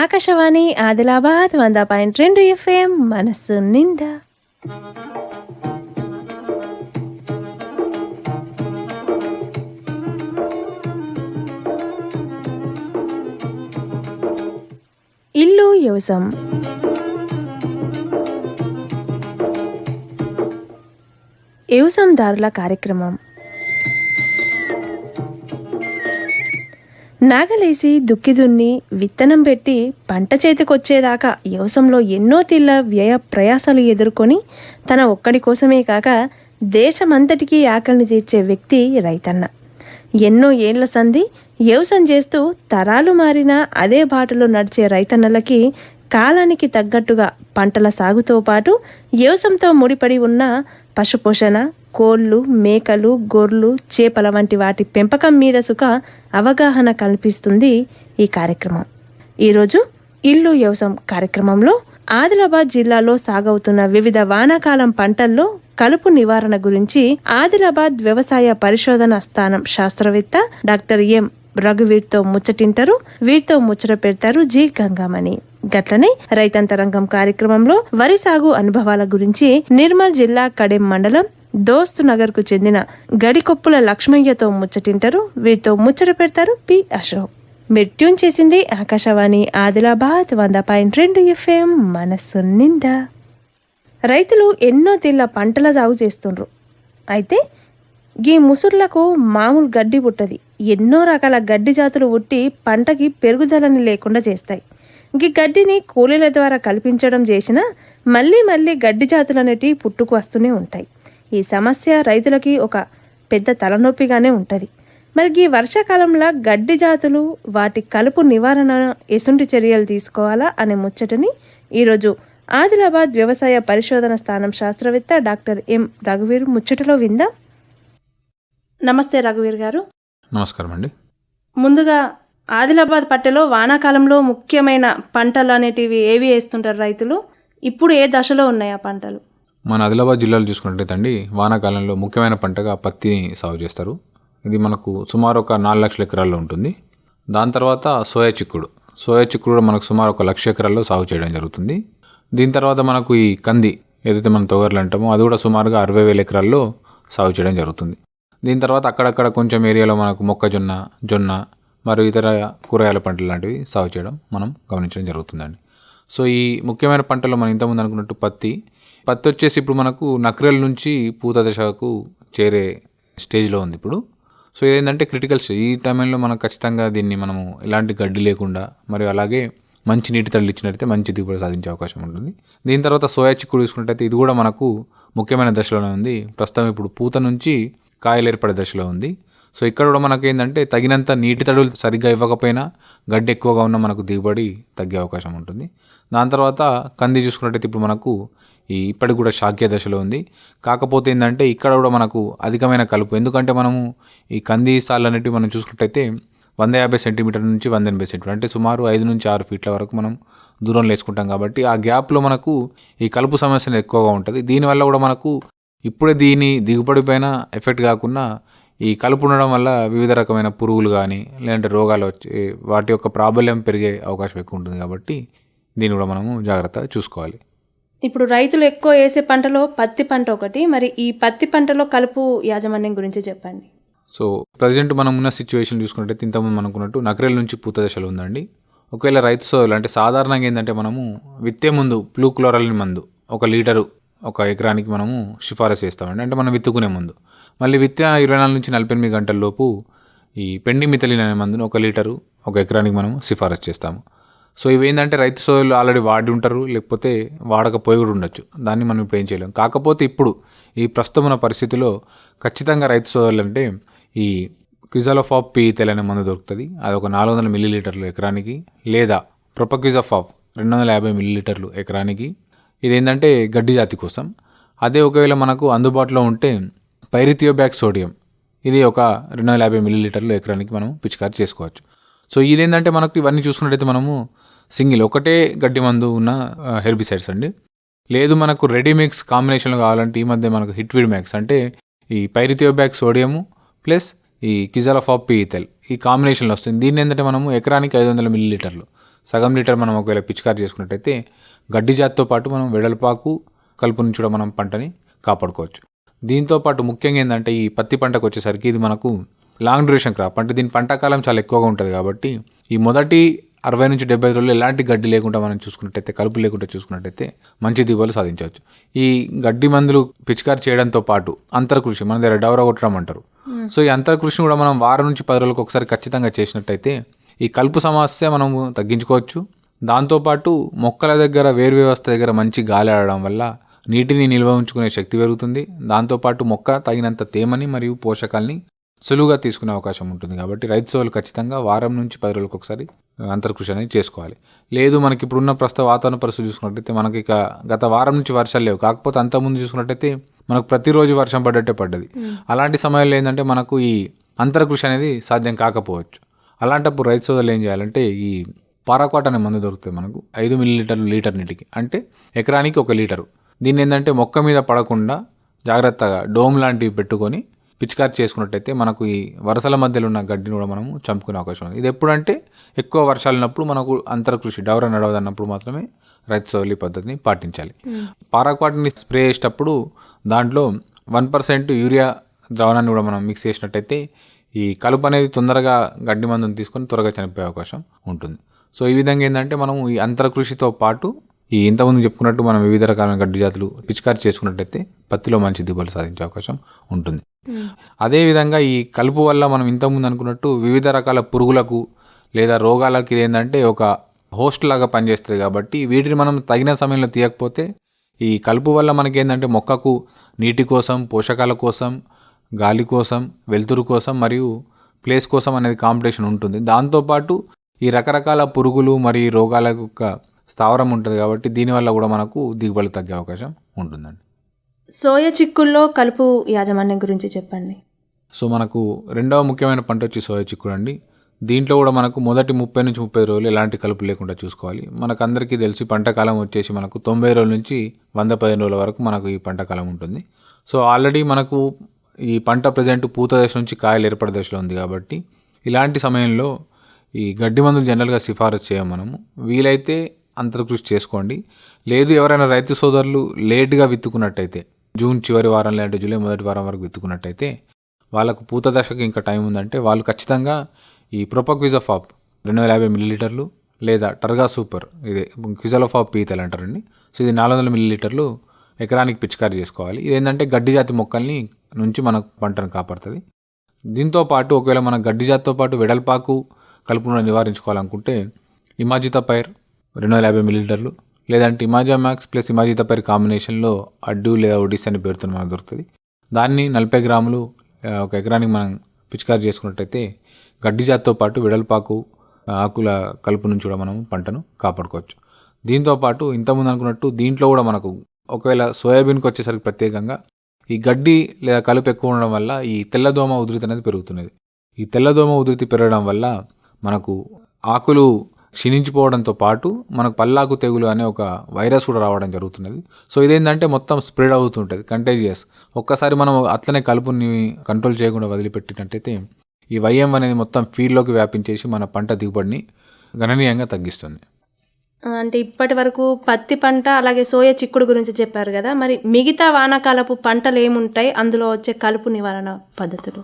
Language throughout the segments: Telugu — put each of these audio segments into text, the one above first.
ఆకాశవాణి ఆదిలాబాద్ వంద పాయింట్ రెండు ఎఫ్ఎం మనస్సు నిండా. ఇల్లు యోసం వ్యవసాయదారుల కార్యక్రమం. నాగలేసి దుక్కి దున్ని విత్తనం పెట్టి పంట చేతికొచ్చేదాకా యవసంలో ఎన్నో తిల్ల వ్యయ ప్రయాసాలు ఎదుర్కొని తన ఒక్కడి కోసమే కాక దేశమంతటికీ ఆకలిని తీర్చే వ్యక్తి రైతన్న. ఎన్నో ఏళ్ళ సంధి వ్యవసాయం చేస్తూ తరాలు మారినా అదే బాటలో నడిచే రైతన్నలకి కాలానికి తగ్గట్టుగా పంటల సాగుతో పాటు యవసంతో ముడిపడి ఉన్న పశుపోషణ కోళ్ళు మేకలు గొర్రెలు చేపల వంటి వాటి పెంపకం మీద సుఖ అవగాహన కల్పిస్తుంది ఈ కార్యక్రమం. ఈరోజు ఇల్లు వ్యవసాయం కార్యక్రమంలో ఆదిలాబాద్ జిల్లాలో సాగవుతున్న వివిధ వానాకాలం పంటల్లో కలుపు నివారణ గురించి ఆదిలాబాద్ వ్యవసాయ పరిశోధన స్థానం శాస్త్రవేత్త డాక్టర్ ఎం రఘువీర్తో ముచ్చటింటారు. వీరితో ముచ్చట పెడతారు జి గంగామణి. గట్లనే రైతాంతరంగం కార్యక్రమంలో వరి సాగు అనుభవాల గురించి నిర్మల్ జిల్లా కడెం మండలం దోస్తు నగర్కు చెందిన గడికొప్పుల లక్ష్మయ్యతో ముచ్చటింటారు వీరితో ముచ్చట పెడతారు పి. అశోక్. మీరు ట్యూన్ చేసింది ఆకాశవాణి ఆదిలాబాద్ వంద పాయింట్ రెండు ఎఫ్ఎం మనస్సు నిండా. రైతులు ఎన్నో తీళ్ళ పంటల సాగు చేస్తుండ్రు. అయితే గీ ముసుర్లకు మామూలు గడ్డి పుట్టది. ఎన్నో రకాల గడ్డి జాతులు పుట్టి పంటకి పెరుగుదలని లేకుండా చేస్తాయి. గీ గడ్డిని కూలీల ద్వారా కల్పించడం చేసినా మళ్ళీ మళ్ళీ గడ్డి జాతులు అనేటివి పుట్టుకు వస్తూనే ఉంటాయి. ఈ సమస్య రైతులకి ఒక పెద్ద తలనొప్పిగానే ఉంటుంది. మరి ఈ వర్షాకాలంలో గడ్డి జాతులు వాటి కలుపు నివారణ ఎసుంటి చర్యలు తీసుకోవాలా అనే ముచ్చటని ఈరోజు ఆదిలాబాద్ వ్యవసాయ పరిశోధన స్థానం శాస్త్రవేత్త డాక్టర్ ఎం రఘువీర్ ముచ్చటలో విందాం. నమస్తే రఘువీర్ గారు. నమస్కారం అండి. ముందుగా ఆదిలాబాద్ పట్టెలో వానాకాలంలో ముఖ్యమైన పంటలు అనేటివి ఏవి వేస్తుంటారు రైతులు? ఇప్పుడు ఏ దశలో ఉన్నాయి ఆ పంటలు? మన ఆదిలాబాద్ జిల్లాలో చూసుకున్నట్టయితే అండి వానాకాలంలో ముఖ్యమైన పంటగా పత్తిని సాగు చేస్తారు. ఇది మనకు సుమారు ఒక నాలుగు లక్షల ఎకరాల్లో ఉంటుంది. దాని తర్వాత సోయా చిక్కుడు. సోయా చిక్కుడు కూడా మనకు సుమారు ఒక లక్ష ఎకరాల్లో సాగు చేయడం జరుగుతుంది. దీని తర్వాత మనకు ఈ కంది ఏదైతే మనం తొగర్లు అంటామో అది కూడా సుమారుగా అరవై వేల ఎకరాల్లో సాగు చేయడం జరుగుతుంది. దీని తర్వాత అక్కడక్కడ కొంచెం ఏరియాలో మనకు మొక్కజొన్న జొన్న మరియు ఇతర కూరగాయల పంటలు లాంటివి సాగు చేయడం మనం గమనించడం జరుగుతుందండి. సో ఈ ముఖ్యమైన పంటలో మనం ఇంతకుముందు అనుకున్నట్టు పత్తి పత్తి వచ్చేసి ఇప్పుడు మనకు నక్రల్ నుంచి పూత దశకు చేరే స్టేజ్లో ఉంది ఇప్పుడు. సో ఇదేంటంటే క్రిటికల్ స్టేజ్. ఈ టైంలో మనం ఖచ్చితంగా దీన్ని మనము ఎలాంటి గడ్డి లేకుండా మరియు అలాగే మంచి నీటి తల్లి ఇచ్చినట్టయితే మంచి దిగుబడి సాధించే అవకాశం ఉంటుంది. దీని తర్వాత సోయా చిక్కుడు తీసుకున్నట్టయితే ఇది కూడా మనకు ముఖ్యమైన దశలోనే ఉంది. ప్రస్తుతం ఇప్పుడు పూత నుంచి కాయలు ఏర్పడే దశలో ఉంది. సో ఇక్కడ కూడా మనకి ఏంటంటే తగినంత నీటి తడులు సరిగ్గా ఇవ్వకపోయినా గడ్డి ఎక్కువగా ఉన్న మనకు దిగుబడి తగ్గే అవకాశం ఉంటుంది. దాని తర్వాత కంది చూసుకున్నట్టయితే ఇప్పుడు మనకు ఈ ఇప్పటికి కూడా శాక్య దశలో ఉంది. కాకపోతే ఏంటంటే ఇక్కడ కూడా మనకు అధికమైన కలుపు. ఎందుకంటే మనము ఈ కంది సార్లు అనేటివి మనం చూసుకున్నట్టయితే వంద యాభై సెంటీమీటర్ నుంచి వంద ఎనభై సెంటీమీటర్ అంటే సుమారు ఐదు నుంచి ఆరు ఫీట్ల వరకు మనం దూరంలో వేసుకుంటాం కాబట్టి ఆ గ్యాప్లో మనకు ఈ కలుపు సమస్య ఎక్కువగా ఉంటుంది. దీనివల్ల కూడా మనకు ఇప్పుడే దీని దిగుబడి పైన ఎఫెక్ట్ కాకుండా ఈ కలుపు ఉండడం వల్ల వివిధ రకమైన పురుగులు కానీ లేదంటే రోగాలు వచ్చి వాటి యొక్క ప్రాబల్యం పెరిగే అవకాశం ఎక్కువ ఉంటుంది కాబట్టి దీన్ని కూడా మనము జాగ్రత్తగా చూసుకోవాలి. ఇప్పుడు రైతులు ఎక్కువ వేసే పంటలో పత్తి పంట ఒకటి. మరి ఈ పత్తి పంటలో కలుపు యాజమాన్యం గురించి చెప్పండి. సో ప్రజెంట్ మనం ఉన్న సిచ్యువేషన్ చూసుకున్నట్టయితే ఇంతకుముందు మనం అనుకున్నట్టు నకరేల నుంచి పూత దశలో ఉందండి. ఒకవేళ రైతు సోదరులు అంటే సాధారణంగా ఏంటంటే మనము విత్తే ముందు ప్లూ క్లోరలిన్ మందు ఒక లీటరు ఒక ఎకరానికి మనము సిఫారసు చేస్తామండి. అంటే మనం విత్తుకునే ముందు. మళ్ళీ విత్తిన ఇరవై నాలుగు నుంచి నలభై ఎనిమిది గంటల లోపు ఈ పెండి మిథలిన్ అనే మందును ఒక లీటరు ఒక ఎకరానికి మనం సిఫారసు చేస్తాము. సో ఇవి ఏంటంటే రైతు సోదరులు ఆల్రెడీ వాడి ఉంటారు లేకపోతే వాడకపోయి కూడా ఉండొచ్చు. దాన్ని మనం ఇప్పుడు ఏం చేయలేం. కాకపోతే ఇప్పుడు ఈ ప్రస్తుతం ఉన్న పరిస్థితిలో ఖచ్చితంగా రైతు సోదరులు అంటే ఈ క్విజాలోఫాప్ పీ అనే మందు దొరుకుతుంది. అది ఒక నాలుగు వందల మిల్లీలీటర్లు ఎకరానికి లేదా ప్రొపక్విజాఫాప్ రెండు వందల యాభై మిల్లీలీటర్లు ఎకరానికి. ఇది ఏంటంటే గడ్డి జాతి కోసం. అదే ఒకవేళ మనకు అందుబాటులో ఉంటే పైరిథియోబ్యాక్ సోడియం. ఇది ఒక రెండు వందల యాభై మిల్లీలీటర్లు ఎకరానికి మనం పిచికారి చేసుకోవచ్చు. సో ఇదేంటంటే మనకు ఇవన్నీ చూసుకున్నట్టయితే మనము సింగిల్ ఒకటే గడ్డి మందు ఉన్న హెర్బిసైడ్స్ అండి. లేదు మనకు రెడీ మిక్స్ కాంబినేషన్లో కావాలంటే ఈ మధ్య మనకు హిట్విడ్ మ్యాక్స్ అంటే ఈ పైరిథియోబ్యాక్ సోడియము ప్లస్ ఈ కిజాలఫాప్ పీతల్ ఈ కాంబినేషన్లో వస్తుంది దీన్ని ఏంటంటే మనము ఎకరానికి ఐదు వందల మిల్లీ లీటర్లు సగం లీటర్ మనం ఒకవేళ పిచికారి చేసుకున్నట్టయితే గడ్డి జాతితో పాటు మనం వెడల్పాకు కలుపు నుంచి కూడా మనం పంటని కాపాడుకోవచ్చు. దీంతో పాటు ముఖ్యంగా ఏంటంటే ఈ పత్తి పంటకు వచ్చేసరికి ఇది మనకు లాంగ్ డ్యూరేషన్ క్రాప్ అంటే దీని పంట కాలం చాలా ఎక్కువగా ఉంటుంది కాబట్టి ఈ మొదటి అరవై నుంచి డెబ్బై రోజులు ఎలాంటి గడ్డి లేకుండా మనం చూసుకున్నట్టయితే కలుపు లేకుండా చూసుకున్నట్టయితే మంచి దిగుబడులు సాధించవచ్చు. ఈ గడ్డి మందులు పిచికారి చేయడంతో పాటు అంతర్కృషి మన దగ్గర డవర కొట్టడం అంటారు. సో ఈ అంతర్కృషిని కూడా మనం వారం నుంచి పది రోజులకు ఒకసారి ఖచ్చితంగా చేసినట్టయితే ఈ కలుపు సమస్య మనము తగ్గించుకోవచ్చు. దాంతోపాటు మొక్కల దగ్గర వేరు వ్యవస్థ దగ్గర మంచి గాలి ఆడడం వల్ల నీటిని నిల్వ ఉంచుకునే శక్తి పెరుగుతుంది. దాంతోపాటు మొక్క తగినంత తేమని మరియు పోషకాల్ని సులువుగా తీసుకునే అవకాశం ఉంటుంది. కాబట్టి రైతు సోలు ఖచ్చితంగా వారం నుంచి పది రోజులకు ఒకసారి అంతర్కృషి అనేది చేసుకోవాలి. లేదు మనకి ఇప్పుడున్న ప్రస్తుత వాతావరణ పరిస్థితి చూసుకున్నట్టయితే మనకి ఇక గత వారం నుంచి వర్షాలు లేవు. కాకపోతే అంతకుముందు చూసుకున్నట్టయితే మనకు ప్రతిరోజు వర్షం పడ్డట్టే పడ్డది. అలాంటి సమయంలో ఏంటంటే మనకు ఈ అంతర్కృషి అనేది సాధ్యం కాకపోవచ్చు. అలాంటప్పుడు రైతు సోదరులు ఏం చేయాలంటే ఈ పారాక్వాట్ అనే మందు దొరుకుతుంది మనకు. ఐదు మిల్లీ లీటర్లు లీటర్ నీటికి. అంటే ఎకరానికి ఒక లీటరు. దీన్ని ఏంటంటే మొక్క మీద పడకుండా జాగ్రత్తగా డోమ్ లాంటివి పెట్టుకొని పిచికారి చేసుకున్నట్టయితే మనకు ఈ వరసల మధ్యలో ఉన్న గడ్డిని కూడా మనము చంపుకునే అవకాశం ఉంది. ఇది ఎప్పుడంటే ఎక్కువ వర్షాలు ఉన్నప్పుడు మనకు అంతరకృషి డవర నడవదన్నప్పుడు మాత్రమే రైతు సోలి పద్ధతిని పాటించాలి. పారాక్వాట్ని స్ప్రే చేసేటప్పుడు దాంట్లో వన్ పర్సెంట్ యూరియా ద్రావణాన్ని కూడా మనం మిక్స్ చేసినట్టయితే ఈ కలుపు అనేది తొందరగా గడ్డి మందుని తీసుకొని త్వరగా చనిపోయే అవకాశం ఉంటుంది. సో ఈ విధంగా ఏంటంటే మనం ఈ అంతరకృషితో పాటు ఈ ఇంతకుముందు చెప్పుకున్నట్టు మనం వివిధ రకాల గడ్డి జాతులు పిచికారి చేసుకున్నట్టయితే పత్తిలో మంచి దిగుబడులు సాధించే అవకాశం ఉంటుంది. అదేవిధంగా ఈ కలుపు వల్ల మనం ఇంతకుముందు అనుకున్నట్టు వివిధ రకాల పురుగులకు లేదా రోగాలకు ఇది ఏంటంటే ఒక హోస్ట్ లాగా పనిచేస్తుంది కాబట్టి వీటిని మనం తగిన సమయంలో తీయకపోతే ఈ కలుపు వల్ల మనకేంటంటే మొక్కకు నీటి కోసం పోషకాల కోసం గాలి కోసం వెలుతురు కోసం మరియు ప్లేస్ కోసం అనేది కాంపిటీషన్ ఉంటుంది. దాంతోపాటు ఈ రకరకాల పురుగులు మరియు రోగాల యొక్క స్థావరం ఉంటుంది కాబట్టి దీనివల్ల కూడా మనకు దిగుబడి తగ్గే అవకాశం ఉంటుందండి. సోయ చిక్కుల్లో కలుపు యాజమాన్యం గురించి చెప్పండి. సో మనకు రెండవ ముఖ్యమైన పంట వచ్చి సోయా చిక్కుడు అండి. దీంట్లో కూడా మనకు మొదటి ముప్పై నుంచి ముప్పై రోజులు ఎలాంటి కలుపు లేకుండా చూసుకోవాలి. మనకు అందరికీ తెలిసి పంట కాలం వచ్చేసి మనకు తొంభై రోజుల నుంచి వంద పదిహేను రోజుల వరకు మనకు ఈ పంట కాలం ఉంటుంది. సో ఆల్రెడీ మనకు ఈ పంట ప్రజెంట్ పూత దశ నుంచి కాయలు ఏర్పడే దశలో ఉంది కాబట్టి ఇలాంటి సమయంలో ఈ గడ్డి మందులు జనరల్గా సిఫారసు చేయం మనము. వీలైతే అంతర్కృషి చేసుకోండి. లేదు ఎవరైనా రైతు సోదరులు లేట్గా విత్తుకున్నట్టయితే జూన్ చివరి వారం లేదంటే జూలై మొదటి వారం వరకు విత్తుకున్నట్టయితే వాళ్ళకు పూత దశకు ఇంకా టైం ఉందంటే వాళ్ళు ఖచ్చితంగా ఈ ప్రొపక్విజోఫాప్ రెండు వేల యాభై మిల్లీలీటర్లు లేదా టర్గా సూపర్ ఇదే క్విజలోఫాప్ పీతలు అంటారండి. సో ఇది నాలుగు వందల మిల్లీలీటర్లు ఎకరానికి పిచికారి చేసుకోవాలి. ఇది ఏంటంటే గడ్డి జాతి మొక్కల్ని నుంచి మన పంటను కాపాడుతుంది. దీంతో పాటు ఒకవేళ మన గడ్డి జాతితో పాటు వెడల్పాకు కలుపును నివారించుకోవాలనుకుంటే ఇమాజితా పైర్ రెండు వందల యాభై మిలీలీటర్లు లేదంటే ఇమాజా మ్యాక్స్ ప్లస్ ఇమాజితా పైర్ కాంబినేషన్లో అడ్డు లేదా ఒడిస్ అనే పేరుతో మనకు దొరుకుతుంది. దాన్ని నలభై గ్రాములు ఒక ఎకరానికి మనం పిచికారి చేసుకున్నట్టయితే గడ్డి జాతితో పాటు వెడల్పాకు ఆకుల కలుపు నుంచి కూడా మనం పంటను కాపాడుకోవచ్చు. దీంతో పాటు ఇంతకుముందు అనుకున్నట్టు దీంట్లో కూడా మనకు ఒకవేళ సోయాబీన్కి వచ్చేసరికి ప్రత్యేకంగా ఈ గడ్డి లేదా కలుపు ఎక్కువ ఉండడం వల్ల ఈ తెల్లదోమ ఉధృతి అనేది పెరుగుతున్నది. ఈ తెల్లదోమ ఉధృతి పెరగడం వల్ల మనకు ఆకులు క్షీణించిపోవడంతో పాటు మనకు పల్లాకు తెగులు అనే ఒక వైరస్ కూడా రావడం జరుగుతున్నది. సో ఇదేంటంటే మొత్తం స్ప్రెడ్ అవుతుంటుంది కంటేజియస్ ఒక్కసారి మనం అట్లనే కలుపుని కంట్రోల్ చేయకుండా వదిలిపెట్టినట్టయితే ఈ వైఎం అనేది మొత్తం ఫీల్డ్లోకి వ్యాపించేసి మన పంట దిగుబడిని గణనీయంగా తగ్గిస్తుంది. అంటే ఇప్పటి వరకు పత్తి పంట అలాగే సోయ చిక్కుడు గురించి చెప్పారు కదా మరి మిగతా వానాకాలపు పంటలు ఏముంటాయి? అందులో వచ్చే కలుపు నివారణ పద్ధతులు.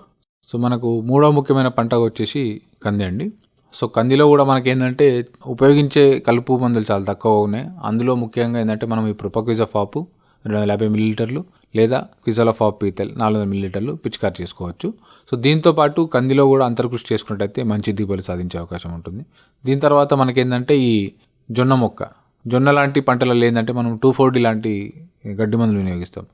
సో మనకు మూడో ముఖ్యమైన పంట వచ్చేసి కంది అండి. సో కందిలో కూడా మనకి ఏంటంటే ఉపయోగించే కలుపు మందులు చాలా తక్కువ ఉన్నాయి. అందులో ముఖ్యంగా ఏంటంటే మనం ఈ ప్రొపక్విజాఫాపు రెండు వందల యాభై మిల్లీలీటర్లు లేదా క్విజాలఫాప్ పీతల్ నాలుగు వందల మిల్లీలీటర్లు పిచికారి చేసుకోవచ్చు. సో దీంతో పాటు కందిలో కూడా అంతర్కృషి చేసుకున్నట్టయితే మంచి దిగుబడి సాధించే అవకాశం ఉంటుంది. దీని తర్వాత మనకేంటంటే ఈ జొన్న మొక్క. జొన్న లాంటి పంటలలో ఏంటంటే మనం టూ ఫోర్టీ లాంటి గడ్డి మందులు వినియోగిస్తాం.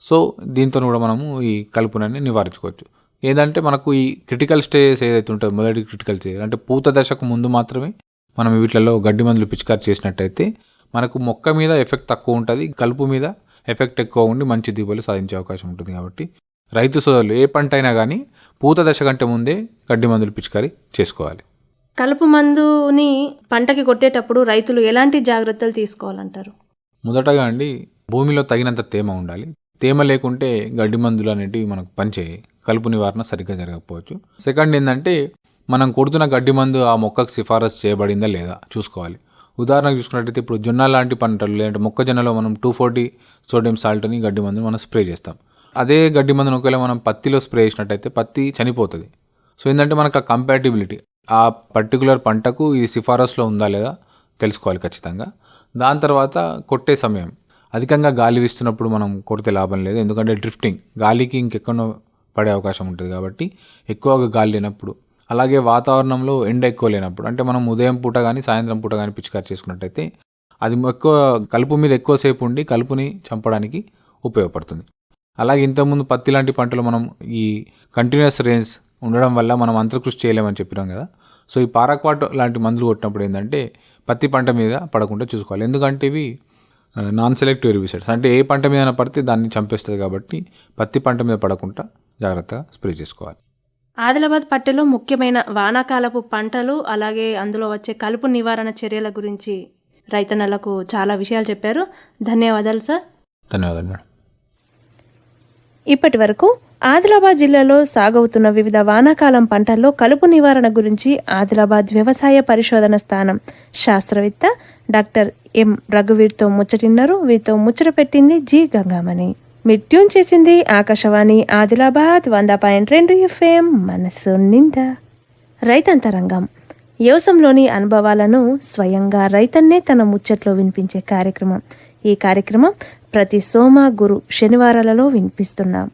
సో దీంతో కూడా మనము ఈ కలుపునని నివారించుకోవచ్చు. ఏదంటే మనకు ఈ క్రిటికల్ స్టేజ్ ఏదైతే ఉంటుందో మొదటి క్రిటికల్ స్టేజ్ అంటే పూత దశకు ముందు మాత్రమే మనం వీటిలలో గడ్డి మందులు పిచికారి చేసినట్టయితే మనకు మొక్క మీద ఎఫెక్ట్ తక్కువ ఉంటుంది కలుపు మీద ఎఫెక్ట్ ఎక్కువ ఉండి మంచి దిగుబడి సాధించే అవకాశం ఉంటుంది కాబట్టి రైతు సోదరులు ఏ పంట అయినా కానీ పూత దశ కంటే ముందే గడ్డి మందులు పిచికారి చేసుకోవాలి. కలుపు మందుని పంటకి కొట్టేటప్పుడు రైతులు ఎలాంటి జాగ్రత్తలు తీసుకోవాలంటారు? మొదటగా అండి భూమిలో తగినంత తేమ ఉండాలి. తేమ లేకుంటే గడ్డి మందులు అనేటివి మనకు పనిచేయవు. కలుపు నివారణ సరిగ్గా జరగకపోవచ్చు. సెకండ్ ఏంటంటే మనం కొడుతున్న గడ్డి మందు ఆ మొక్కకు సిఫారసు చేయబడిందా లేదా చూసుకోవాలి. ఉదాహరణకు చూసుకున్నట్టయితే ఇప్పుడు జొన్న లాంటి పంటలు లేదంటే మొక్కజొన్నలో మనం టూ ఫోర్టీ సోడియం సాల్ట్ని గడ్డి మందుని మనం స్ప్రే చేస్తాం. అదే గడ్డి మందుని ఒకవేళ మనం పత్తిలో స్ప్రే చేసినట్టయితే పత్తి చనిపోతుంది. సో ఏంటంటే మనకు ఆ కంపాటిబిలిటీ ఆ పర్టికులర్ పంటకు ఇది సిఫారసులో ఉందా లేదా తెలుసుకోవాలి ఖచ్చితంగా. దాని తర్వాత కొట్టే సమయం. అధికంగా గాలి వీస్తున్నప్పుడు మనం కొడితే లాభం లేదు. ఎందుకంటే డ్రిఫ్టింగ్ గాలికి ఇంకెక్కడో పడే అవకాశం ఉంటుంది కాబట్టి ఎక్కువగా గాలి లేనప్పుడు అలాగే వాతావరణంలో ఎండ ఎక్కువ లేనప్పుడు అంటే మనం ఉదయం పూట కానీ సాయంత్రం పూట కానీ పిచికారి చేసుకున్నట్టయితే అది ఎక్కువ కలుపు మీద ఎక్కువసేపు ఉండి కలుపుని చంపడానికి ఉపయోగపడుతుంది. అలాగే ఇంతకుముందు పత్తి లాంటి పంటలు మనం ఈ కంటిన్యూస్ రేంజ్ ఉండడం వల్ల మనం అంతర్కృషి చేయలేమని చెప్పినాం కదా. సో ఈ పారాక్వాట్ లాంటి మందులు కొట్టినప్పుడు ఏంటంటే పత్తి పంట మీద పడకుండా చూసుకోవాలి. ఎందుకంటే ఇవి నాన్ సెలెక్టివ్ హెర్బిసైడ్స్ అంటే ఏ పంట మీద పడితే దాన్ని చంపేస్తుంది కాబట్టి పత్తి పంట మీద పడకుండా జాగ్రత్తగా స్ప్రే చేసుకోవాలి. ఆదిలాబాద్ పట్టెలో ముఖ్యమైన వానాకాలపు పంటలు అలాగే అందులో వచ్చే కలుపు నివారణ చర్యల గురించి రైతన్నలకు చాలా విషయాలు చెప్పారు. ధన్యవాదాలు సార్. ధన్యవాదాలు మేడం. ఇప్పటి వరకు ఆదిలాబాద్ జిల్లాలో సాగవుతున్న వివిధ వానాకాలం పంటల్లో కలుపు నివారణ గురించి ఆదిలాబాద్ వ్యవసాయ పరిశోధన స్థానం శాస్త్రవేత్త డాక్టర్ ఎం రఘువీర్తో ముచ్చటిన్నారు. వీరితో ముచ్చట పెట్టింది జి గంగామణి. మీరు ట్యూన్ చేసింది ఆకాశవాణి ఆదిలాబాద్ వంద పాయింట్ రెండు ఎఫ్ఎం మనసు నిండా. రైతంతరంగం. వ్యవసాయంలోని అనుభవాలను స్వయంగా రైతన్నే తన ముచ్చట్లో వినిపించే కార్యక్రమం. ఈ కార్యక్రమం ప్రతి సోమ గురు శనివారాలలో వినిపిస్తున్నాం.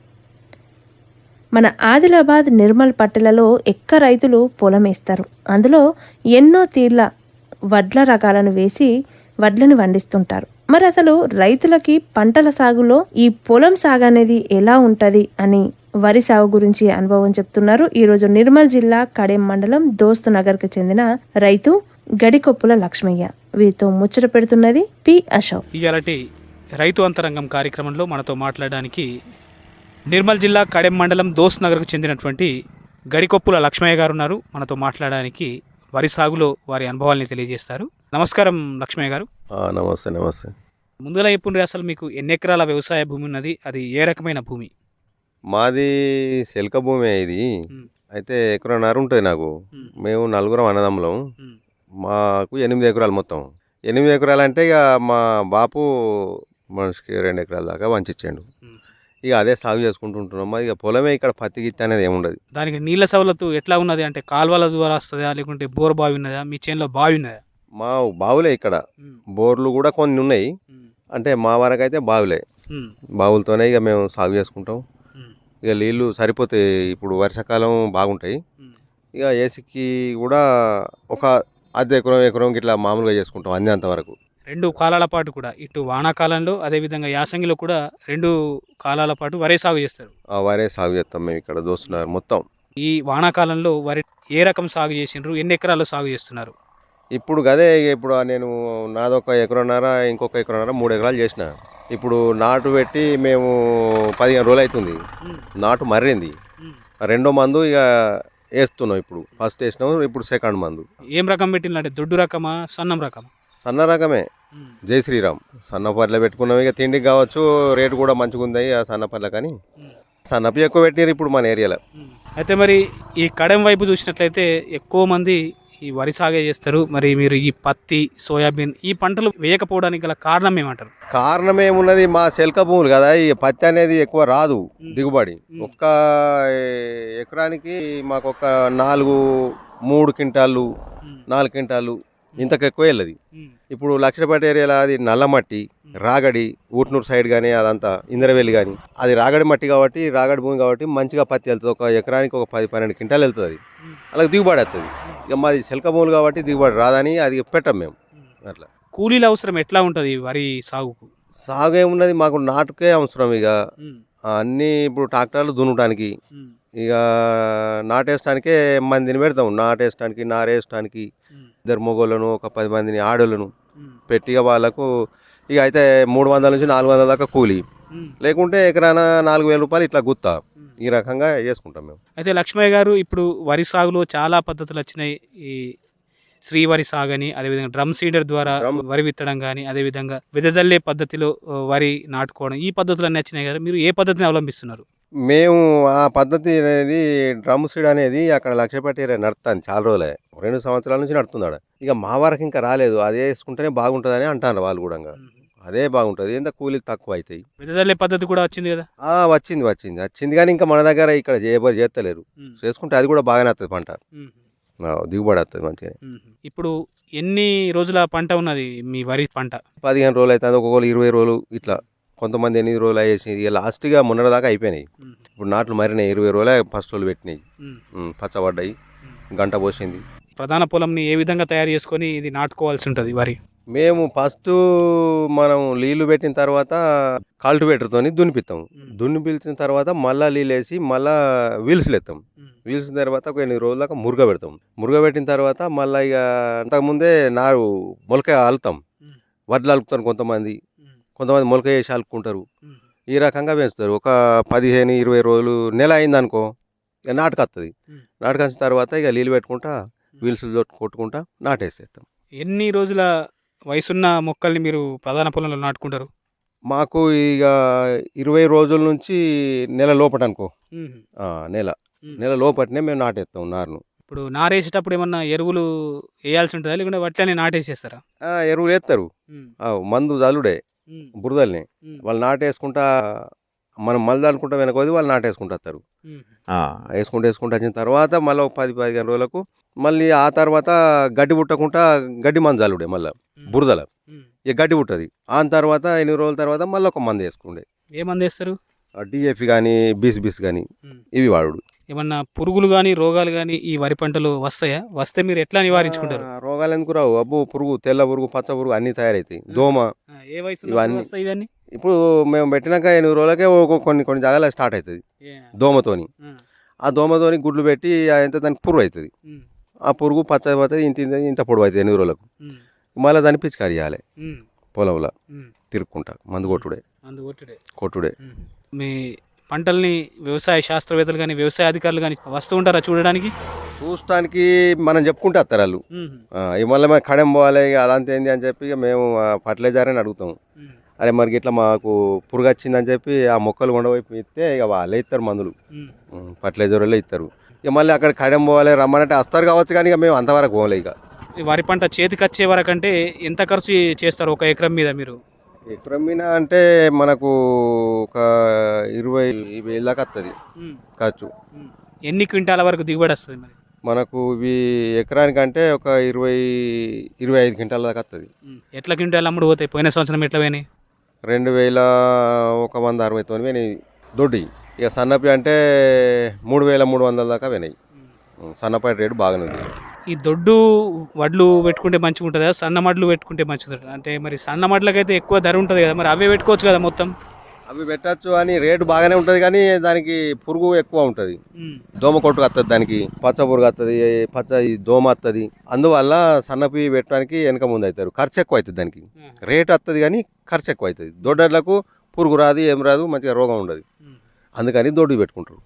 మన ఆదిలాబాద్ నిర్మల్ పట్టెలలో ఎక్క రైతులు పొలం వేస్తారు అందులో ఎన్నో తీర్ల వడ్ల రకాలను వేసి వడ్లను పండిస్తుంటారు మరి అసలు రైతులకి పంటల సాగులో ఈ పొలం సాగు అనేది ఎలా ఉంటుంది అని వరి సాగు గురించి అనుభవం చెప్తున్నారు. ఈరోజు నిర్మల్ జిల్లా కడెం మండలం దోస్తు నగర్కు చెందిన రైతు గడికొప్పుల లక్ష్మయ్య. వీరితో ముచ్చట పెడుతున్నది పి అశోక్. ఇయాలటి రైతు అంతరంగం కార్యక్రమంలో మనతో మాట్లాడడానికి నిర్మల్ జిల్లా కడెం మండలం దోస్ నగర్కు చెందినటువంటి గడికొప్పుల లక్ష్మయ్య గారు ఉన్నారు. మనతో మాట్లాడడానికి వరి సాగులో వారి అనుభవాల్ని తెలియజేస్తారు. నమస్కారం లక్ష్మయ్య గారు. నమస్తే నమస్తే. ముందుగా చెప్పుండ్రి అసలు మీకు ఎన్ని ఎకరాల వ్యవసాయ భూమి ఉన్నది? అది ఏ రకమైన భూమి? మాది శిల్క భూమి ఇది. అయితే ఎకరన్నర ఉంటుంది నాకు. మేము నలుగురం అన్నదమ్ములం. మాకు ఎనిమిది ఎకరాలు మొత్తం. ఎనిమిది ఎకరాలు అంటే ఇక మా బాపు మనిషికి రెండు ఎకరాల దాకా వంచిచ్చాడు. ఇక అదే సాగు చేసుకుంటూ ఉంటున్నాం. మాది ఇక పొలమే ఇక్కడ పత్తి గిత్తి అనేది ఏముండదు. దానికి నీళ్ళ సవలతు ఎట్లా ఉన్నది? అంటే కాల్వల ద్వారా వస్తుందా? లేకుంటే బోర్ బావి ఉన్నదా? మీ చేనులో బావి ఉన్నదా? మా బావులే ఇక్కడ. బోర్లు కూడా కొన్ని ఉన్నాయి. అంటే మా వరకు అయితే బావులే. బావులతోనే ఇక మేము సాగు చేసుకుంటాం. ఇక నీళ్ళు సరిపోతాయి ఇప్పుడు వర్షాకాలం బాగుంటాయి. ఇక ఏసీకి కూడా ఒక అర్ధ ఎకరం ఎకరం ఇట్లా మామూలుగా చేసుకుంటాం అందే అంతవరకు రెండు కాలాల పాటు కూడా. ఇటు వానాకాలంలో అదేవిధంగా యాసంగిలో కూడా రెండు కాలాల పాటు వరే సాగు చేస్తారు. ఆ వరే సాగు చేస్తాం మేము ఇక్కడ దోస్తున్నారు మొత్తం. ఈ వానాకాలంలో వరి ఏ రకం సాగు చేసిండ్రు ఎన్ని ఎకరాలు సాగు చేస్తున్నారు? ఇప్పుడు గదే ఇక ఇప్పుడు నేను నాదొక ఎకరన్నర ఇంకొక ఎకరన్నర మూడు ఎకరాలు చేసిన. ఇప్పుడు నాటు పెట్టి మేము పదిహేను రోజులు అవుతుంది నాటు మర్రింది. రెండో మందు ఇక వేస్తున్నాం ఇప్పుడు. ఫస్ట్ వేసినాం ఇప్పుడు సెకండ్ మందు. ఏం రకం పెట్టిండ్రు అంటే దొడ్డు రకమా సన్నం రకమా? సన్న రకమే. జై శ్రీరామ్. సన్న పర్ల పెట్టుకున్నాం. ఇక తిండికి కావచ్చు రేటు కూడా మంచిగా ఉంది ఆ సన్న పర్ల కానీ. సన్నపు ఎక్కువ పెట్టినారు ఇప్పుడు మన ఏరియాలో. అయితే మరి ఈ కడెం వైపు చూసినట్లయితే ఎక్కువ మంది ఈ వరి సాగే చేస్తారు. మరి మీరు ఈ పత్తి సోయాబీన్ ఈ పంటలు వేయకపోవడానికి గల కారణం ఏమంటారు? కారణం ఏమున్నది? మా శెల్క భూములు కదా ఈ పత్తి అనేది ఎక్కువ రాదు దిగుబడి. ఒక్క ఎకరానికి మాకు ఒక నాలుగు మూడు క్వింటాలు నాలుగు క్వింటాలు ఇంతకు ఎక్కువ వెళ్ళదు. ఇప్పుడు లక్షపేట ఏరియాలో అది నల్లమట్టి రాగడి ఊట్నూరు సైడ్ కానీ అదంతా ఇంద్రవెల్లి కానీ అది రాగడి మట్టి కాబట్టి రాగడి భూమి కాబట్టి మంచిగా పత్తి వెళ్తుంది. ఒక ఎకరానికి ఒక పది పన్నెండు క్వింటాలు వెళ్తుంది. అది అలాగే దిగుబడి వస్తుంది ఇక మాది శిల్క భూములు కాబట్టి దిగుబడి రాదని అది పెట్టం మేము. అట్లా. కూలీల అవసరం ఎట్లా ఉంటుంది వరి సాగుకు? సాగు ఏమున్నది మాకు నాటుకే అవసరం ఇక. అన్నీ ఇప్పుడు ట్రాక్టర్లు దున్నడానికి ఇక నాటేయటానికే మందిని పెడతాం నాటేయటానికి నారేయటానికి ఇద్దరు మొగోళ్ళను ఒక పది మందిని ఆడోళ్ళను పెట్టి వాళ్ళకు ఇక అయితే మూడు వందల నుంచి నాలుగు వందల దాకా కూలి. లేకుంటే ఎకరాన నాలుగు వేల రూపాయలు ఇట్లా గుత్తా. ఈ రకంగా చేసుకుంటాం మేము. అయితే లక్ష్మయ్య గారు ఇప్పుడు వరి సాగులో చాలా పద్ధతులు వచ్చినాయి. ఈ శ్రీ వరి సాగని అదేవిధంగా డ్రమ్ సీడర్ ద్వారా వరి విత్తడం కానీ అదేవిధంగా విదజల్లే పద్ధతిలో వరి నాటుకోవడం. ఈ పద్ధతులు అన్నీ వచ్చినాయి కదా మీరు ఏ పద్ధతిని అవలంబిస్తున్నారు? మేము ఆ పద్ధతి అనేది డ్రమ్ సీడ్ అనేది అక్కడ లక్ష్యపట్టి నడుస్తుంది చాలా రోజులే. రెండు సంవత్సరాల నుంచి నడుతుంది ఆడ. ఇక మా వరకు ఇంకా రాలేదు. అదే వేసుకుంటేనే బాగుంటుందని అంటారు వాళ్ళు కూడా అదే బాగుంటుంది. ఎంత కూలీలు తక్కువ అవుతాయి వెదజల్లే పద్ధతి కూడా వచ్చింది కదా? వచ్చింది వచ్చింది. వచ్చింది కానీ ఇంకా మన దగ్గర ఇక్కడ చేయబోరు చేస్తలేరు. చేసుకుంటే అది కూడా బాగానే వస్తుంది పంట. దిగుబడి వస్తుంది మంచిగా ఇప్పుడు ఎన్ని రోజుల పంట ఉన్నది మీ వరి పంట? పదిహేను రోజులు అవుతుంది. ఒక్కొక్కరు ఇరవై రోజులు ఇట్లా. కొంతమంది ఎనిమిది రోజులు అయ్యేసి ఇక లాస్ట్గా మొన్నటి దాకా అయిపోయినాయి. ఇప్పుడు నాట్లు మరినాయి ఇరవై రోజులే ఫస్ట్ రోజులు పెట్టినాయి. పచ్చబడ్డాయి గంట పోసింది. ప్రధాన పొలంని ఏ విధంగా తయారు చేసుకొని ఇది నాటుకోవాల్సి ఉంటుంది వరి? మేము ఫస్ట్ మనం నీళ్ళు పెట్టిన తర్వాత కల్టివేటర్తో దున్నిపిస్తాం దున్నిపిలిచిన తర్వాత మళ్ళా నీళ్ళు వేసి మళ్ళా వీల్స్లు ఎత్తాం వీల్స్ తర్వాత ఒక ఎనిమిది రోజుల దాకా మురుగ పెడతాం. మురుగ పెట్టిన తర్వాత మళ్ళీ ఇక అంతకుముందే నారు మొలక అలుతాం. వడ్లు అలుపుతారు కొంతమంది. కొంతమంది మొలక వేసి అలుపుకుంటారు ఈ రకంగా పెంచుతారు. ఒక పదిహేను ఇరవై రోజులు నెల అయింది అనుకో ఇక నాటుకు వస్తుంది నాటుకు వచ్చిన తర్వాత ఇక నీళ్ళు పెట్టుకుంటా వీల్స్ కొట్టుకుంటా నాటేసేస్తాం. ఎన్ని రోజుల వయసున్న మొక్కల్ని మీరు ప్రధాన పొలంలో నాటుకుంటారు? మాకు ఇక ఇరవై రోజుల నుంచి నెల లోపట అనుకో నెల. నెల లోపటనే మేము నాటేస్తాం నారును. ఇప్పుడు నారేసేటప్పుడు ఏమన్నా ఎరువులు వేయాల్సి ఉంటుందా? లేకుంటే వట్లనే నాటేసేస్తారా? ఎరువులు వేస్తారు. ఆ, మందు చల్లుడే బురదల్ని. వాళ్ళు నాటేసుకుంటా మనం మళ్ళీ అనుకుంటా వెనకొది వాళ్ళు నాటేసుకుంటా వస్తారు ఆ, వేసుకుంటూ వేసుకుంటూ వచ్చిన తర్వాత మళ్ళీ ఒక పది పదిహేను రోజులకు మళ్ళీ ఆ తర్వాత గడ్డి పుట్టకుండా గడ్డి మందు చల్లుడే మళ్ళీ బురదల. ఇక గడ్డి పుట్టది. ఆ తర్వాత ఎనిమిది రోజుల తర్వాత మళ్ళీ ఒక మందు వేసుకుండే. ఏ మంది వేస్తారు? డిఏపి కానీ బీస్ బీస్ కానీ ఇవి వాడు ఏమన్నా పురుగులు కానీ రోగాలు కానీ ఈ వరి పంటలు వస్తాయా? వస్తే మీరు ఎట్లా నివారించుకుంటారు? రోగాలు ఎందుకు రావు. అబ్బు పురుగు తెల్ల పురుగు పచ్చ పురుగు అన్నీ తయారవుతాయి దోమ. ఏ వయసు ఇవన్నీ- ఇప్పుడు మేము పెట్టినాక ఎనిమిది రోజులకే కొన్ని కొన్ని జాగాలో స్టార్ట్ అవుతుంది దోమతోని. ఆ, దోమతోని గుడ్లు పెట్టి ఎంత దానికి పురుగు అవుతుంది ఆ పురుగు పచ్చ పోతుంది ఇంత ఇంత ఇంత పొడవు అవుతుంది ఎనిమిది రోజులకు. మళ్ళీ దాన్ని పిచికారి చేయాలి. పొలంలో. తిరుక్కుంటా. మందు కొట్టుడే. కొట్టుడే. మీ పంటల్ని వ్యవసాయ శాస్త్రవేత్తలు కానీ వ్యవసాయ అధికారులు కానీ వస్తూ ఉంటారా చూడడానికి? చూడటానికి మనం చెప్పుకుంటే వస్తారు వాళ్ళు మళ్ళీ మేము కడెం పోవాలి ఇక అదంతా ఏంది అని చెప్పి ఇక మేము ఫర్టిలైజర్ అని అడుగుతాం. అరే మరి ఇట్లా మాకు పురుగు వచ్చిందని చెప్పి ఆ మొక్కలు కొండవైపు ఇస్తే ఇక వాళ్ళే ఇస్తారు మందులు. ఫర్టిలైజర్ వాళ్ళే ఇస్తారు. ఇక మళ్ళీ అక్కడ కడెం పోవాలి రమ్మనంటే వస్తారు కావచ్చు కానీ ఇక మేము అంతవరకు పోలే ఇక. ఈ వరి పంట చేతికి వచ్చే వరకు అంటే ఎంత ఖర్చు చేస్తారు ఒక ఎకరం మీద మీరు? ఎకరం మీద అంటే మనకు ఒక ఇరవై వేలు దాకా వస్తుంది ఖర్చు. ఎన్ని క్వింటాల వరకు దిగుబడి వస్తుంది మరి? మనకు ఇవి ఎకరానికి అంటే ఒక ఇరవై ఇరవై ఐదు క్వింటాల దాకా వస్తుంది. ఎట్లా క్వింటాలు అమ్ముడు పోతాయి? పోయిన సంవత్సరం ఎట్లా పోయినాయి? రెండు వేల ఒక వంద అరవై తొమ్మిది పోయినాయి. దొడ్డి. ఇక సన్నపి అంటే మూడు వేల మూడు వందల దాకా పోయినాయి. సన్నపాటి రేటు బాగానే ఉంది. ఈ దొడ్డు వడ్లు పెట్టుకుంటే మంచిగా ఉంటుందా సన్న మడ్లు పెట్టుకుంటే మంచిగా ఉంటుంది అంటే మరి సన్న మడ్లకైతే ఎక్కువ ధర ఉంటుంది కదా మరి అవే పెట్టుకోవచ్చు కదా మొత్తం? అవి పెట్టచ్చు అని రేటు బాగానే ఉంటుంది కానీ దానికి పురుగు ఎక్కువ ఉంటుంది. దోమ కొట్టు వస్తుంది దానికి పచ్చ పురుగు వస్తుంది పచ్చ దోమ వస్తుంది అందువల్ల సన్నపి పెట్టడానికి వెనక ముందు అవుతారు ఖర్చు ఎక్కువ అవుతుంది దానికి. రేట్ వస్తుంది కానీ ఖర్చు ఎక్కువ అవుతుంది దొడ్డర్లకు పురుగు రాదు ఏం రాదు మంచిగా రోగం ఉండదు. అందుకని దొడ్డు పెట్టుకుంటారు.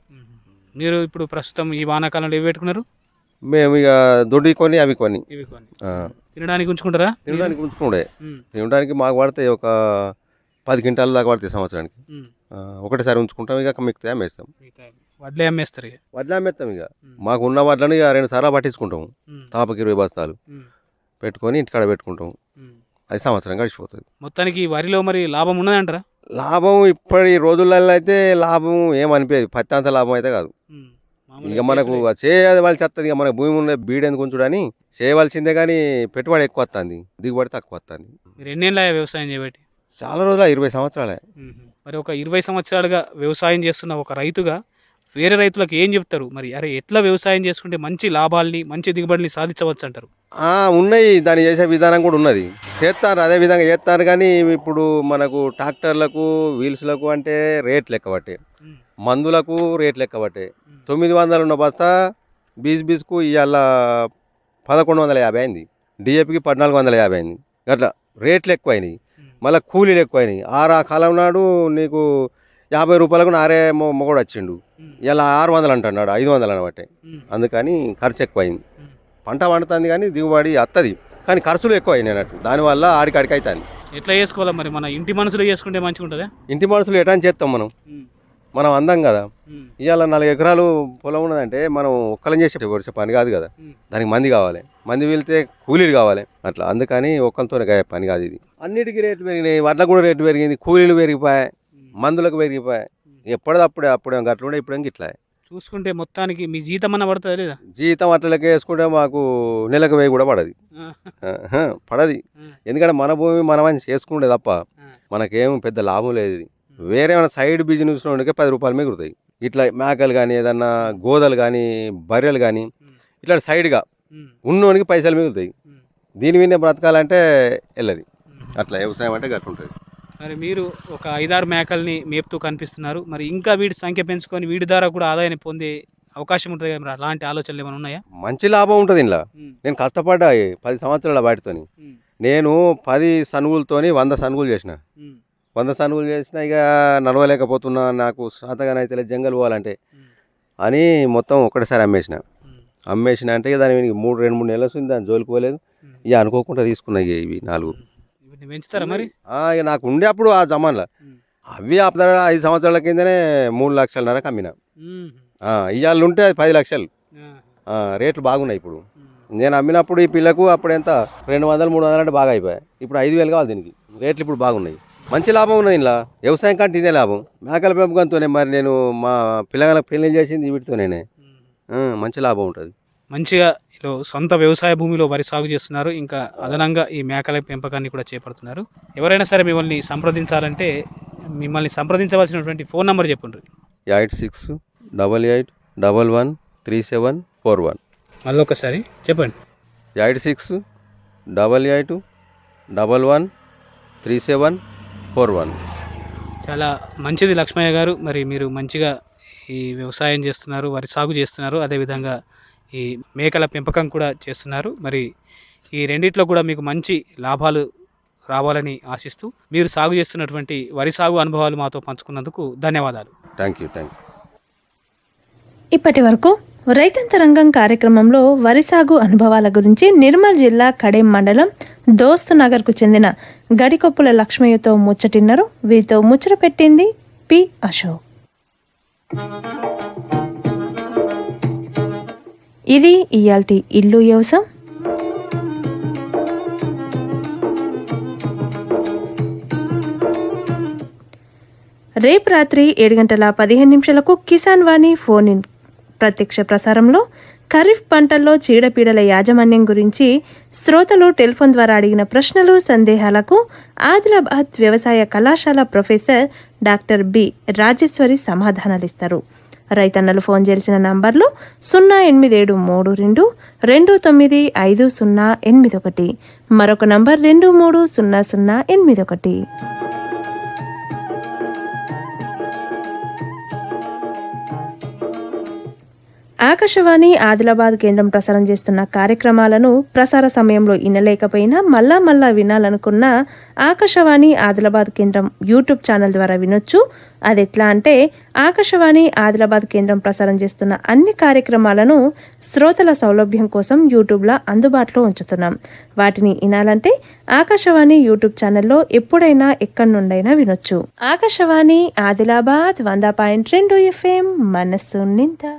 మీరు ఇప్పుడు ప్రస్తుతం ఈ వానాకాలంలో ఏవి పెట్టుకున్నారు? మేము ఇక దొడ్డి కొని అవి కొని. ఇవి తినడానికి ఉంచుకుంటారా? తినడానికి ఉంచుకుండే. తినడానికి మాకు పడతాయి ఒక పది క్వింటాల దాకా పడతాయి సంవత్సరానికి. ఒకటేసారి ఉంచుకుంటాం ఇక మిగతా అమ్మేస్తాం. వడ్లే అమ్మేస్తారు ఇక. వడ్లు అమ్మేస్తాం ఇక. మాకు ఉన్న వడ్లను ఇక రెండు సార్లు పట్టించుకుంటాం. తాపకి ఇరవై బస్తాలు. పెట్టుకొని ఇంటికాడ పెట్టుకుంటాం. అది సంవత్సరం గడిచిపోతుంది. మొత్తానికి వరిలో మరి లాభం ఉన్నదంటారా? లాభం ఇప్పటి రోజులలో అయితే లాభం ఏమనిపించదు పత్తి అంత లాభం అయితే కాదు. ఇక మనకు చేయవలసి వస్తుంది ఇక మనకు భూమి ఉన్న బీడు ఎందుకు ఉంచుడని చేయవలసిందే కానీ పెట్టుబడి ఎక్కువ వస్తుంది దిగుబడి తక్కువ వస్తుంది. మీరు ఎన్నేళ్ళ వ్యవసాయం చేయబట్టి? చాలా రోజులు ఇరవై సంవత్సరాలే. మరి ఒక ఇరవై సంవత్సరాలుగా వ్యవసాయం చేస్తున్న ఒక రైతుగా వేరే రైతులకు ఏం చెప్తారు? మరి అరే ఎట్లా వ్యవసాయం చేసుకుంటే మంచి లాభాల్ని మంచి దిగుబడిని సాధించవచ్చు అంటారు? ఉన్నాయి. దాన్ని చేసే విధానం కూడా ఉన్నది. చేస్తారు అదే విధంగా చేస్తారు కానీ ఇప్పుడు మనకు ట్రాక్టర్లకు వీల్స్లకు అంటే రేట్ లెక్క పట్టే. మందులకు రేట్ లెక్క పట్టే. తొమ్మిది వందలు ఉన్న బస్తా బీస్ బీస్కు ఇవాళ పదకొండు వందల యాభై అయింది. డిఏపికి పద్నాలుగు వందల యాభై అయింది. అట్లా రేట్లు ఎక్కువైనాయి. మళ్ళీ కూలీలు ఎక్కువైనాయి. ఆరు ఆ కాలం నాడు నీకు యాభై రూపాయలకు నారే మొగడు వచ్చిండు. ఇలా ఆరు వందలు అంటున్నాడు ఐదు వందలు అనబట్టే. అందుకని ఖర్చు ఎక్కువైంది. పంట పండుతుంది కానీ దిగుబడి వస్తుంది కానీ ఖర్చులు ఎక్కువ అయినాయి అన్నట్టు. దానివల్ల ఆడికి ఆడికి అవుతుంది. ఎట్లా చేసుకోవాలి మరి? మన ఇంటి మనసులో చేసుకుంటే మంచిగా ఉంటుందా ఇంటి మనుషులు ఎటాని చేస్తాం మనం? మనం అందం కదా. ఇవాళ నాలుగు ఎకరాలు పొలం ఉన్నదంటే మనం ఒక్కలం చేసే పని కాదు కదా. దానికి మంది కావాలి. మంది వెళ్తే కూలీలు కావాలి. అట్లా. అందుకని ఒక్కరితోనే పని కాదు ఇది. అన్నిటికీ రేట్లు పెరిగినాయి. వడ్లకు కూడా రేటు పెరిగింది. కూలీలు పెరిగిపోయాయి. మందులకు పెరిగిపోయాయి. ఎప్పటిదప్పుడే అప్పుడే గట్లుండే ఇప్పుడేం గిట్లా. చూసుకుంటే మొత్తానికి మీ జీతం అన్న పడుతుంది లేదా? జీతం అట్లా లెక్క వేసుకుంటే మాకు నెలకు వేయి కూడా పడది. పడది. ఎందుకంటే మన భూమి మనమని చేసుకుంటే తప్ప. మనకేం పెద్ద లాభం లేదు వేరే ఏమైనా సైడ్ బిజినెస్ ఉండే పది రూపాయలు మిగులుతాయి. ఇట్లా మేకలు కానీ ఏదన్నా గోదలు కానీ బర్రెలు కానీ ఇట్లా సైడ్గా ఉన్నోనికి పైసలు మిగులుతాయి. దీని మీద బ్రతకాలంటే వెళ్ళదు అట్లా వ్యవసాయం అంటే గట్లుంటుంది. మరి మీరు ఒక ఐదారు మేకల్ని మేపుతూ కనిపిస్తున్నారు. మరి ఇంకా వీడి సంఖ్య పెంచుకొని వీడి ద్వారా కూడా ఆదాయాన్ని పొందే అవకాశం ఉంటుంది కదా అలాంటి ఆలోచనలు ఏమైనా ఉన్నాయా? మంచి లాభం ఉంటుంది ఇంట్లో నేను కష్టపడ్డా పది సంవత్సరాల వాటితోని. నేను పది సనుగులతోని వంద సనుగులు చేసిన. వంద సనుగులు చేసిన ఇక నడవలేకపోతున్నా నాకు శాతగానైతే జంగల్ పోవాలంటే అని మొత్తం ఒకటేసారి అమ్మేసిన. అమ్మేసిన అంటే దాని మూడు రెండు మూడు నెలలు వస్తుంది దాని జోలికి పోలేదు. ఇక అనుకోకుండా తీసుకున్నా ఇక ఇవి నాలుగు. పెంచుతారా మరి? నాకు ఉండే అప్పుడు ఆ జమాన్లో. అవి అప్పుడు ఐదు సంవత్సరాల కిందనే మూడు లక్షలన్నరకు అమ్మిన ఉమ్, ఇవాళ ఉంటే అది పది లక్షలు. రేట్లు బాగున్నాయి ఇప్పుడు. నేను అమ్మినప్పుడు ఈ పిల్లకు అప్పుడు ఎంత? రెండు వందలు మూడు వందలు అంటే బాగా అయిపోయాయి. ఇప్పుడు ఐదు వేలు కావాలి దీనికి. రేట్లు ఇప్పుడు బాగున్నాయి. మంచి లాభం ఉన్నది ఇలా వ్యవసాయం కంటే ఇదే లాభం. మేకల పెంపకంతోనే మరి నేను మా పిల్లగాళ్ళకి పెళ్ళి చేసింది వీటితోనే. మంచి లాభం ఉంటుంది. మంచిగా ఇలా సొంత వ్యవసాయ భూమిలో వరి సాగు చేస్తున్నారు. ఇంకా అదనంగా ఈ మేకల పెంపకాన్ని కూడా చేపడుతున్నారు. ఎవరైనా సరే మిమ్మల్ని సంప్రదించాలంటే మిమ్మల్ని సంప్రదించవలసినటువంటి ఫోన్ నంబర్ చెప్పండి eight six double eight double one three seven four one. మళ్ళీ ఒకసారి చెప్పండి. Eight six double eight double one three seven four one. చాలా మంచిది లక్ష్మయ్య గారు. మరి మీరు మంచిగా ఈ వ్యవసాయం చేస్తున్నారు వరి సాగు చేస్తున్నారు. అదేవిధంగా ఈ మేకల పెంపకం కూడా చేస్తున్నారు. మరి ఈ రెండిట్లో కూడా మీకు మంచి లాభాలు రావాలని ఆశిస్తూ మీరు సాగు చేస్తున్నటువంటి వరి సాగు అనుభవాలు మాతో పంచుకున్నందుకు ధన్యవాదాలు. థ్యాంక్ యూ థ్యాంక్ యూ ఇప్పటి వరకు రైతంతరంగం కార్యక్రమంలో వరి సాగు అనుభవాల గురించి నిర్మల్ జిల్లా కడెం మండలం దోస్తు నగర్కు చెందిన గడికొప్పుల లక్ష్మయ్యతో ముచ్చటిన్నారు. వీరితో ముచ్చట పెట్టింది పి అశోక్. ఇది ఇయాల్టి ఇల్లు వ్యవసాయం. రేపు రాత్రి ఏడు గంటల పదిహేను నిమిషాలకు కిసాన్ వాణి ఫోన్ ఇన్. ప్రత్యక్ష ప్రసారంలో ఖరీఫ్ పంటల్లో చీడపీడల యాజమాన్యం గురించి శ్రోతలు టెలిఫోన్ ద్వారా అడిగిన ప్రశ్నలు సందేహాలకు ఆదిలాబాద్ వ్యవసాయ కళాశాల ప్రొఫెసర్ డాక్టర్ బి. రాజేశ్వరి సమాధానాలిస్తారు. రైతన్నలు ఫోన్ చేసిన నంబర్లు సున్నా ఎనిమిది ఏడు మూడు రెండు రెండు తొమ్మిది ఐదు సున్నా ఎనిమిది ఒకటి. మరొక నంబర్ రెండు మూడు సున్నా సున్నా ఎనిమిది ఒకటి. ఆకాశవాణి ఆదిలాబాద్ కేంద్రం ప్రసారం చేస్తున్న కార్యక్రమాలను ప్రసార సమయంలో వినలేకపోయినా మళ్ళా మళ్ళా వినాలనుకున్న ఆకాశవాణి ఆదిలాబాద్ కేంద్రం యూట్యూబ్ ఛానల్ ద్వారా వినొచ్చు. అది ఎట్లా అంటే ఆకాశవాణి ఆదిలాబాద్ కేంద్రం ప్రసారం చేస్తున్న అన్ని కార్యక్రమాలను శ్రోతల సౌలభ్యం కోసం యూట్యూబ్లో అందుబాటులో ఉంచుతున్నాం. వాటిని వినాలంటే ఆకాశవాణి యూట్యూబ్ ఛానల్లో ఎప్పుడైనా ఎక్కడి నుండైనా వినొచ్చు. ఆకాశవాణి ఆదిలాబాద్ వంద పాయింట్ రెండు ఎఫ్ఎం మనస్సు నిండా.